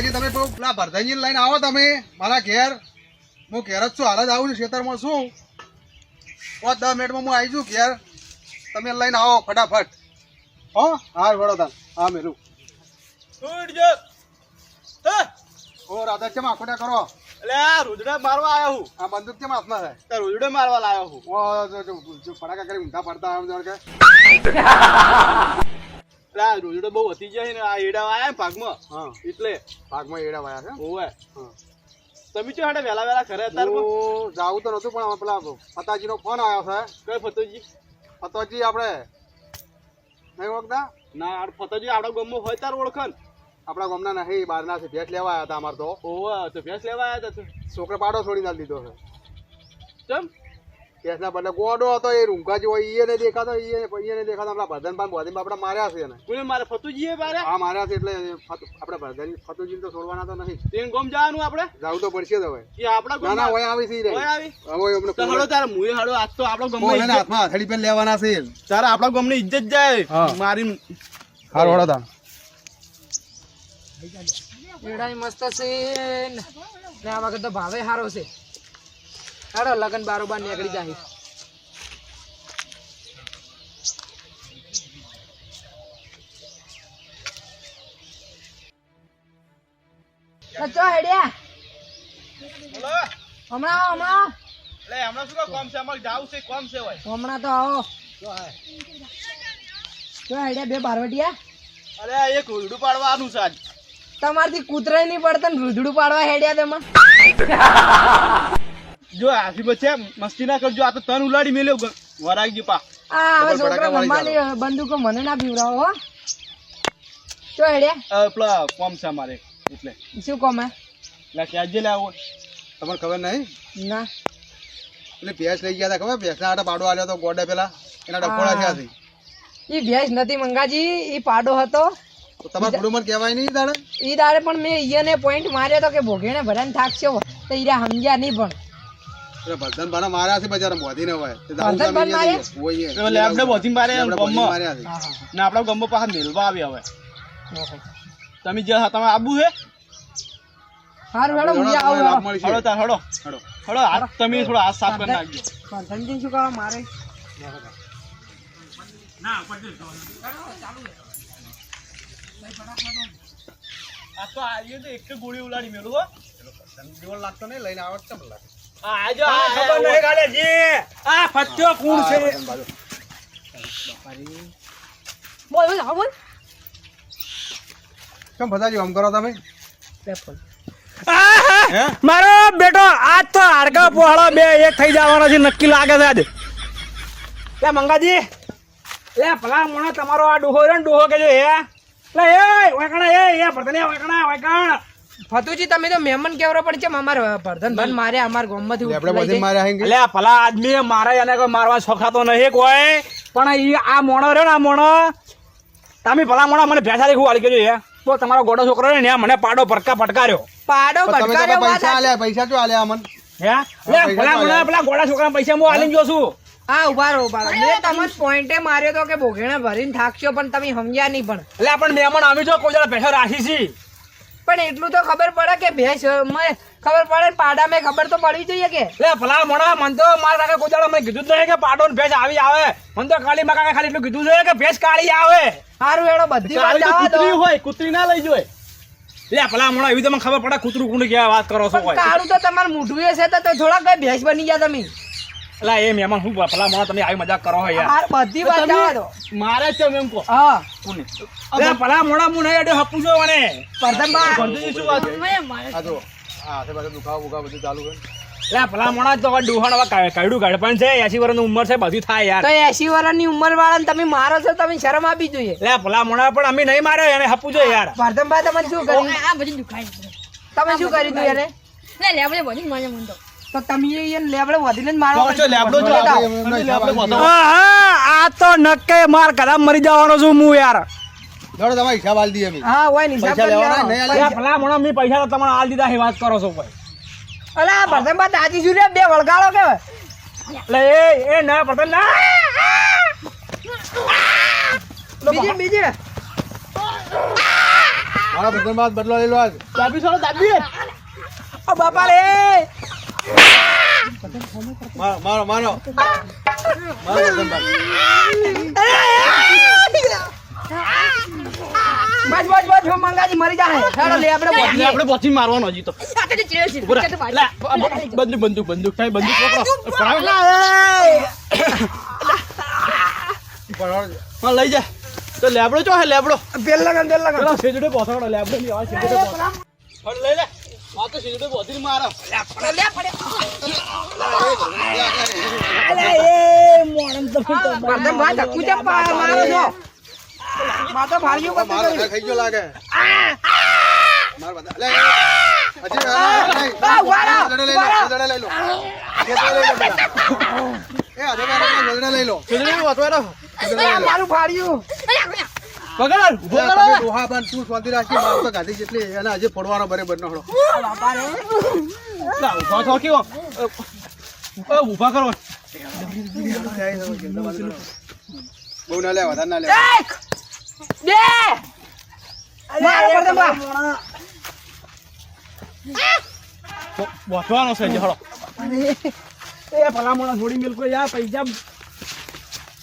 ભલાજી તમે પેલું ભરધાઈ લઈને આવો તમે મારા ઘેર. હું ઘેર જ છું હાલ જ આવું છું ખેતરમાં શું પાંચ દસ મિનિટમાં હું આવી છું ઘેર. તમે લઈને આવો ફટાફટ. હો? હા વડોદરા. હા મેલું. ઓ રાધા કેમ આખોટા કરો? એટલે રુદ્ર મારવા આવ્યો હું. આ બંદૂક કેમ હાથમાં થાય તો રુદ્ર મારવા લાવ્યો હું. ઓ ફટાકા કરી ઊંધા પડતા આમ જાણ કે. આ રુદ્ર બહુ વધી જાય ને આ એડા વાયા પાકમાં ભાગમાં. હા. એટલે. ભાગમાં એડા વાયા છે ઓવે હા. તમે ચો હાડે વેલા વેલા ઘરે હતા જાવું તો નતું પણ પેલા ફતાજીનો ફોન આવ્યો છે. કઈ ફતોજી? ફતોજી આપણે નહીં ઓળખતા? ના ફતોજી આપણા ગામમાં હોય તાર ઓળખન આપણા ગામના નહીં બહારના છે ભેટ લેવા આવ્યા હતા અમાર તો. ઓવે તો ભેંસ લેવા આવ્યા હતા છોકરા પાડો છોડી ના દીધો છે. ચમ? ભેંસના બદલે ગોડો હતો એ રૂંઘા જેવો ઈએ ને દેખાતો ઈએ ઈએ ને દેખાતો આપણા ભરધન પાન બોધીન બાપડા માર્યા છે એને. કોને મારે ફતુજી બારે? હા માર્યા છે એટલે આપણે ભરધન ફતુજીને તો છોડવાના તો નહીં. તેન ગોમ જવાનું આપણે? જાવું તો પડશે હવે. કે આપણા ના ના હોય આવી છે હોય આવી? હવે એમને તો હળો તારે મુએ હળો આજ તો આપણો ગામમાં ને હાથમાં હથેળી પેન લેવાના છે? તારે આપણા ગામની ઇજ્જત જાય. મારી હાર વડોદરા એડાય મસ્ત છે. ને ને આ વખત તો ભાવે સારો છે. હારો લગન બારોબાર નીકળી જાય. ચો હેડ્યા? બોલો. હમણાં હમણાં લે હમણાં શું કામ છે? અમારે જાવ છે કોમ છે ભાઈ હમણાં તો આવો. ચો હેડ્યા બે બારવટિયા? અરે એક ઉલડું પાડવાનું છે આજ. તમારથી કૂતરાય નહીં પડતા ને રૂધડું પાડવા હેડ્યા તેમાં. જો આથી બચે મસ્તી ના કરજો આ તો તન ઉલાડી મેલ્યો વરાગજી પા. આ હવે છોકરા ફટાકા બંદૂકો મને ના પીવરાવો હો. ચો હેડ્યા અ, પેલા કોમ છે મારે એટલે. શું કોમે એટલે કે આજે લાવો. તમને ખબર નહીં? ના. એટલે ભેંસ લઈ ગયા હતા ખબર? ભેંસના આટા પાડો આલ્યો હતો ગોડે પેલા. એના ડફોડા થયા છે. એ ભેંસ નથી મંગાજી એ પાડો હતો. તો તમારે મને કહેવાય નહીં તારે એ દાડે પણ મેં ઈયને પોઈન્ટ માર્યો તો કે ભોગેને ભરાને થાકશે. તો ઈરા સમજ્યા નહીં પણ. ભરધન ભાના માર્યા છે બજાર મોધી ને હોય તમે. એટલે. માર્યા છે. ને આપણા ગમો મેલવા આવે હવે જે તમે આબુ છે હારું હેડો હું આવું હેડો. તાર હળો હેડો. હાથ તમે થોડો હાથ સાફ કરી નાખજો વર્ધનજી શું કરવા મારે આ તો આવીએ તો એક ગોળી ઉલાડી મેળવો લાગતો નહીં લઈને આવત લાગે? આજો ખબર નહીં કાલે જી. આ ફત્યો કોણ છે. બોલ બોલ હા બોલ. કેમ ભતાજી આમ કરો તમે? મારો બેટો આજ તો હાડકા પોહાળો બે એક થઈ જવાનો છે નક્કી લાગે છે આજ. લે મંગાજી. લે ભલા મોણો તમારો આ ડોહો રહ્યો ને ડોહો કે છે હે? લે એ વાકણા એ એ ભરતને વાકણા વાકણ ફતુજી તમે તો મહેમાન કેવરો પડશે અમાર ભરધન ભાન મારે અમાર ગોમમાંથી આપણે મારે બોધી હે કે? એટલે ભલા આદમી મારે એને કોઈ મારવા શોખાતો નહીં કોઈ પણ ઈ આ મોણો રહ્યો ને આ મોણો તમે ભલા મોણા મને ભેસા દેખું વાળી કેજો તો તમારો ગોડો છોકરો ને મને પાડો ભડકા ફટકાર્યો પાડો પણ ભટકાર્યો પૈસા આલ્યા પૈસા શું આલ્યા અમન? હે? લે ભલા મોણા પેલા ગોડા છોકરા પૈસા હું આલીને જો છું. હા ઊભા રહો ઊભા રહો. મેં તમને પોઈન્ટે માર્યો તો કે ભોગેણા ભરીને થાકશો પણ તમે સમજ્યા નહીં પણ. એટલે પણ મહેમાન આવી જો કોઈ જરા પૈસા રાખી છી. પણ એટલું તો ખબર પડે કે ભેંસ મેં ખબર પડે પાડા મેં ખબર તો પડવી જોઈએ કે. લે ભલા મોણા મન તો મારા કાકા કોઈ દાડો મને કીધું જ નહીં કે પાડો ને ભેંસ આવી આવે. મને તો ખાલી મારા કાકા ખાલી એટલું કીધું છે કે ભેંસ કાળી આવે. સારું એડો બધી વાત કૂતરી હોય કૂતરી ના લઈ જોય. લે ભલા મોણા એવી તો મને ખબર પડે કૂતરું કુંડ કે વાત કરો છો કોઈ. કાળું તો તમારું મોઢું એ છે તો તો થોડા કઈ ભેંસ બની ગયા તમે. એટલે એ મહેમાન શું ભલા મોણા તમે આવી મજાક કરો છો યાર. બધી વાત જવા દો. મારે છે એમ કો હા. અરે ભલા મોડા હું નહીં અડે હપું છો મને વર્ધનભાઈ ભરતુજી શું વાત આ જો હા તે પાછળ દુખાવો બુખાવો બધું ચાલુ છે. લે ભલા મોડા તો ડુહણ હવે કા- કાયડું ગડપણ છે એસી વર્ષની ઉંમર છે બધી થાય યાર. તો એસી વર્ષની ઉંમર વાળાને તમે મારો છો તમે શરમ આપી જોઈએ. લે ભલા મોડા પણ અમે નહીં માર્યો એને હપુ જો યાર. વર્ધનભાઈ તમે શું કર્યું? આ બધી દુખાય તમે શું કર્યું તું એને? લે લેબડે બધી મને મન તો તમે એને લેબડે વધીને મારો તો લેબડો જો હા હા આ તો નક્કે માર કદા મરી જવાનો છું હું યાર. દોડો તમારે હિસાબ આલ દઈએ અમે. હા ઓય હિસાબ પૈસા લેવાના? નહીં આલી? લે ભલા મોણા મેં પૈસા તો તમારે આલ દીધા હે વાત કરો છો ભાઈ અલા આ વર્ધનભાઈ દાદી શું રે બે વળગાડો કે? એટલે એ એ ના ભરતન ના. બીજી બીજી. મારા ભરતન બાદ બદલો લેલો આજ. દાબી છોડો દાબી ઓ બાપા રે. મારો મારો. મારો મારો બસ બસ બસ હું મંગાજી મરી જાય હેડો લે આપણે એટલે આપણે પછી મારવાનો હજી તો. બંધુ બંધુ. લે, બંદૂક બંદૂક બંદૂક થાય બંદૂક પકડો. પકડાવો. હા, લઈ જા. તો લેબડો ચો હે લેબડો? બેલ લગન બેલ લગન સેજડે પોસાડો લેબડો ની આવા સેજડે લઈ લે. આ તો મારો ભાઈ ધક્કુ છો. ખાઈ ગયો લાગે માર બધા લે આ, લઈ લો. એ મારા લઈ લો મારું ફાડ્યું પકડ ઊભો લે, કરો તમે ડોહા બાંધ, તું સોંધી રાખી માર તો ગાધી જેટલી એને આજે ફોડવાનો ભરે નો હળો લા, ઊભા થો કેવો? અ, ઊભા કરો. બહુ ના લે વધારે ના લે. એક બે. મારો દે બા. પહોંચવાનો છે જે હળો એ ભલા મોણા થોડી મિલકો યાર પૈસા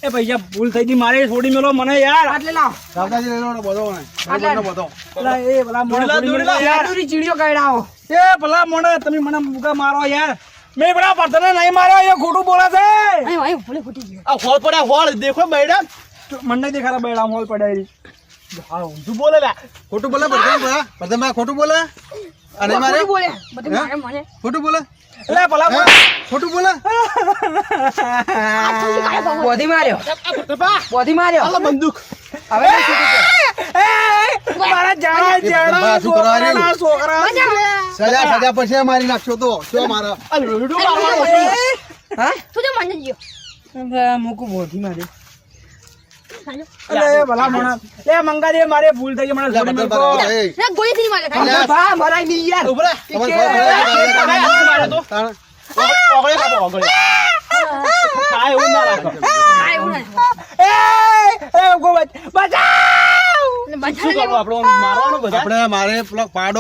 એ પૈસા ભૂલ થઈ ગઈ. મારે છોડી મેલો. મને યાર. આટલે લાવ. સાવધાની લઈ લો ને. બધો ને આટલા. બધો પેલા એ ભલા મોણા છોડી મેલો. યાર. યાર ચીડિયો કાઢાઓ એ ભલા મોણા તમે મને મુકા મારો યાર. મેં પેલા પર્સને નહીં માર્યો એ ખોટું બોલે છે. અહીં અહીં ભૂલે ખોટી ગયો આ હોળ પડ્યા હોળ દેખો બૈડા. મને નહીં દેખાડા બૈડા હોળ પડ્યા. હા ઊંધું બોલે લા. ખોટું બોલે બરધન ભા ખોટું બોલે? અને મારે ખોટું બોલે. બધું મારે મને. ખોટું બોલે? એટલે ભલા? ખોટું બોલે? બોધી માર્યો. બોધી માર્યો. બંદૂક. હવે? મારા જાણા જાણા છોકરા છોકરા સજા સજા પછી મારી નાખશો તો. શું મારા? હા તું તો મને જો હવે મૂકું બોધી મારી મંગાજી મારે ભૂલ થઈ થી મારે પડે?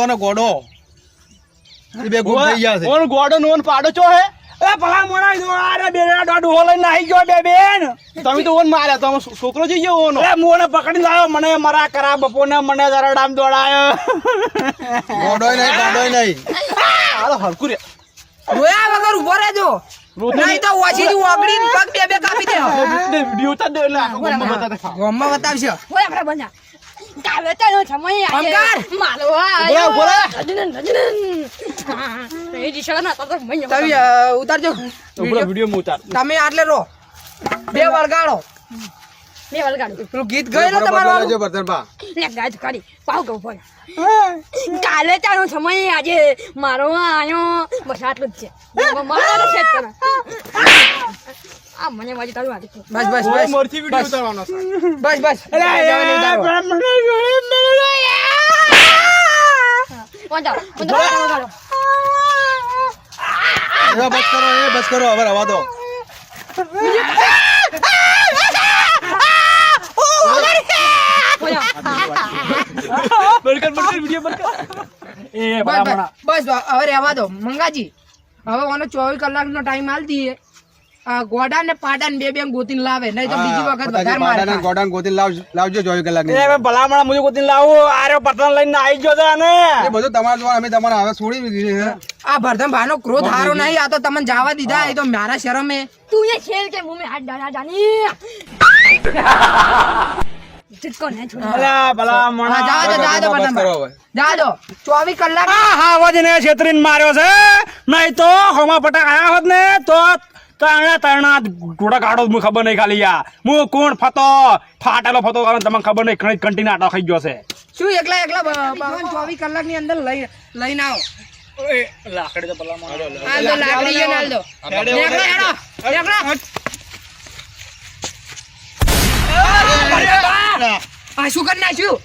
ના ગોડો બે ગુમ થઈ ગયા છે ઓન ગોડો નો પાડો ચો હે એ ભલા મોણા જો આરે બેડા હો લઈને આવી ગયો બે બેન. તમે તો ઓન માર્યા તમે આમાં છોકરો જઈ ગયો ઓનો? એ મોને પકડી લાવ્યો મને મરા કરા બપોને મને જરા ડામ દોડાયો. ગોડોય નહીં પાડોય નહીં. હાલો હરકુ રે. રોયા વગર ઊભો રહેજો. નહીં. તો ઓગળીને પગ બે બે કાપી દે વિડિયો ઉતાર દે એટલે આખો ગામમાં બતાવે. બતાવશે. હોય આપણે બના કાવે તો બોલા, બોલા. રજનન રજનન. મય તમે ઉતારજો. વીડિયો. ઉતાર. તમે આટલે રો બે વળગાડો. પેલું ગીત ગયું ને તમારું લેજો બરધનભા. ને ગાજ કરી પાવ ગઉ પર કાલે તારો સમય આજે મારો આયો. બસ આટલું જ છે. મારો છે તને આ મને વાજી તારું વાજી બસ બસ બસ. મોરથી વિડિયો ઉતારવાનો છે. બસ વાંધો વાંધો બસ કરો એ બસ કરો હવે રવા દો. વિડિયો બરકત એ બસ હવે રહેવા દો. મંગાજી હવે ઓનો ચોવીસ કલાકનો ટાઈમ આલ દઈએ તમને જવા દીધા તો મારા શરમે. તું એ કલાક હા. હા છેતરીન માર્યો છે. નહીં તો હોમા પટાક આયા હોત ને તો તરણા તાણા ગોડા કાઢો મને ખબર નહીં ખાલી યા હું કોણ ફતો? ફાટેલો ફતો કારણ તમને ખબર નહીં ઘણી કંટી આટો ખાઈ ગયો છે. શું એકલા એકલા ભગવાન ચોવીસ કલાકની અંદર લઈ લઈને આવો. લાકડી તો દો લાકડી એ હાલ દો. એકલા હેડો નેકળો. આ શું કરી નાખ્યું?